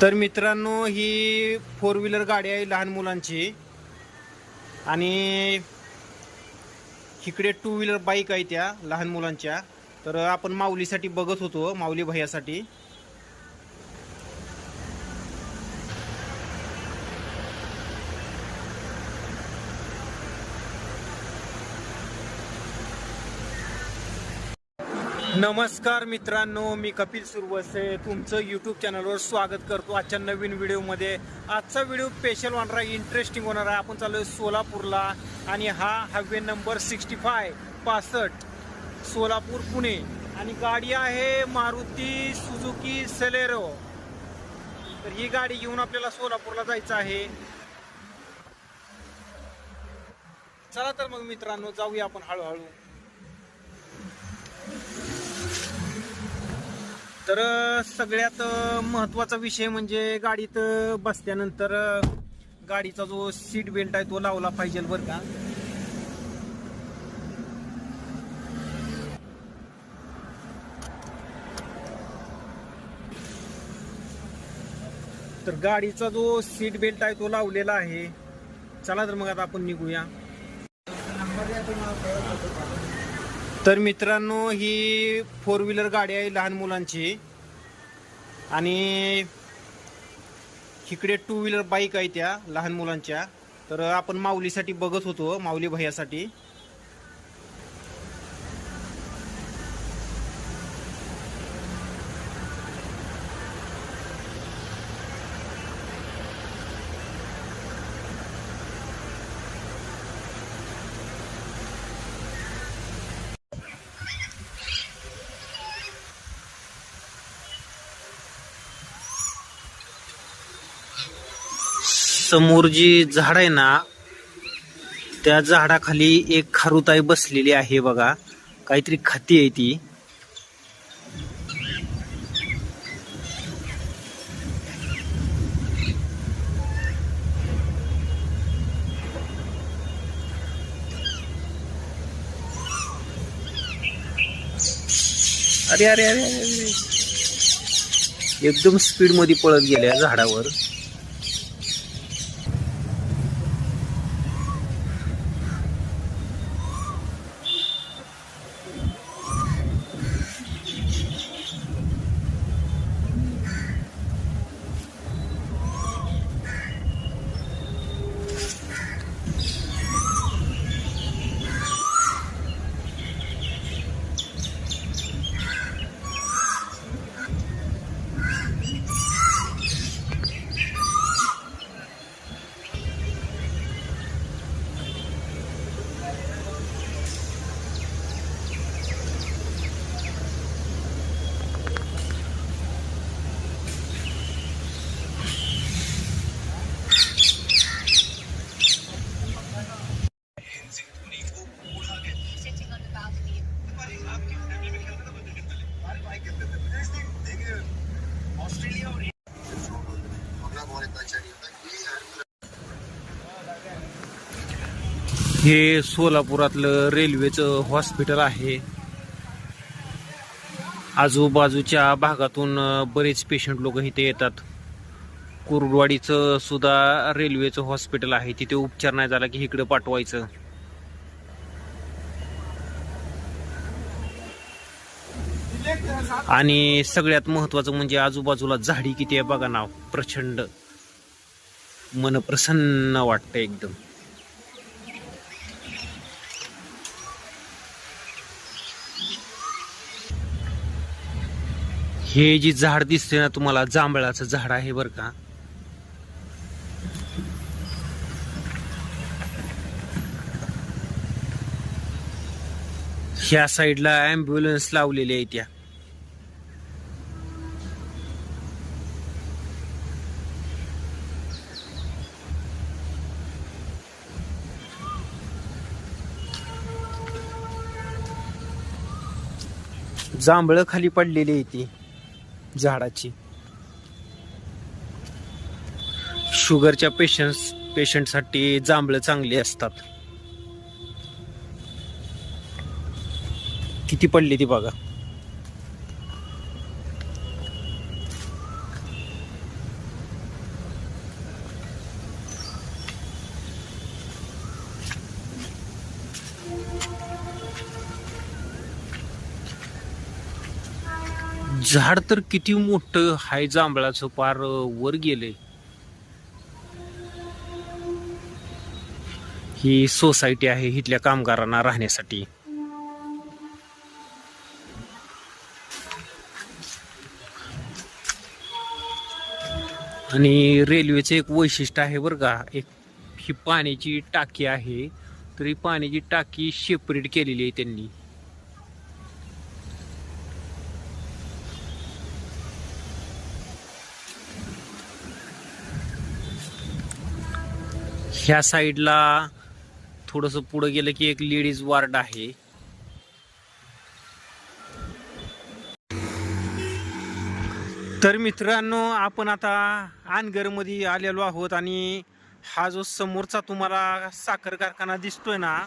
तर मित्रांनो ही four wheeler गाडी आहे लहान मुलांची. आणि इकडे टू व्हीलर बाईक आहे त्या लहान मुलांच्या. तर आपण माऊलीसाठी बघत होतो माऊली भैयासाठी. नमस्कार मित्रांनो मी कपिल सुरवसे. तुमचं यूट्यूब चॅनलवर स्वागत करतो आजच्या नवीन व्हिडिओमध्ये. आजचा व्हिडिओ स्पेशल होणार आहे इंटरेस्टिंग होणार आहे. आपण चालू आहे सोलापूरला आणि हा हायवे नंबर सिक्स्टी फाय पासष्ट सोलापूर पुणे. आणि गाडी आहे मारुती सुझुकी सेलेरो. तर ही गाडी घेऊन आपल्याला सोलापूरला जायचं आहे. चला तर मग मित्रांनो जाऊया आपण हळूहळू. तर सगळ्यात महत्त्वाचा विषय म्हणजे गाडीत बसल्यानंतर गाडीचा जो सीट बेल्ट आहे तो लावला पाहिजे बरं का? तर गाडीचा जो सीट बेल्ट आहे तो लावलेला आहे. चला तर मग आता आपण निघूया. तर मित्रांनो ही फोर व्हीलर गाडी आहे लहान मुलांची. आणि इकडे टू व्हीलर बाईक आहे त्या लहान मुलांच्या. तर आपण माऊलीसाठी बघत होतो माऊली भैयासाठी. समोर जी झाड आहे ना त्या झाडाखाली एक खारुताई बसलेली आहे बघा. काहीतरी खाती आहे ती. अरे अरे अरे अरे अरे. एकदम स्पीडमध्ये पळत गेल्या झाडावर. हे सोलापुरातलं रेल्वेचं हॉस्पिटल आहे. आजूबाजूच्या भागातून बरेच पेशंट लोक इथे येतात. कुरवाडीचं सुद्धा रेल्वेचं हॉस्पिटल आहे. तिथे उपचार नाही झाला की इकडे पाठवायचं. आणि सगळ्यात महत्वाचं म्हणजे आजूबाजूला झाडी किती आहे बघा ना प्रचंड. मन प्रसन्न वाटतं एकदम. हे जी झाड दिसते ना तुम्हाला जांभळाचं झाड आहे बरं का. ह्या साईडला ॲम्ब्युलन्स लावलेली आहे त्या. जांभळं खाली पडलेली आहे ती. झाडाची. शुगरच्या पेशंट्स पेशंटसाठी जांभळं चांगली असतात. किती पडली ती बघा. झाड तर किती मोठं हाय जांभळाचं पार वर गेले. ही सोसायटी आहे इथल्या कामगारांना राहण्यासाठी. आणि रेल्वेचं एक वैशिष्ट्य आहे बरं का एक ही पाण्याची टाकी आहे तर ही पाण्याची टाकी सेपरेट केलेली आहे त्यांनी. ह्या साईडला थोडंसं पुढं गेलं की एक लेडीज वार्ड आहे. तर मित्रांनो आपण आता आनगरमध्ये आलेलो आहोत आणि हा जो समोरचा तुम्हाला साखर कारखाना दिसतोय ना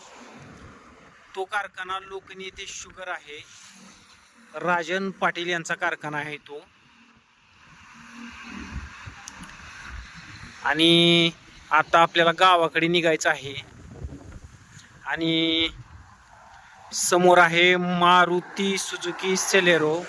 तो कारखाना लोकनी येथे शुगर आहे. राजन पाटील यांचा कारखाना आहे तो. आणि आता आपल्याला गावाकडे निघायचं आहे. आणि समोर आहे मारुती सुजुकी सेलेरो.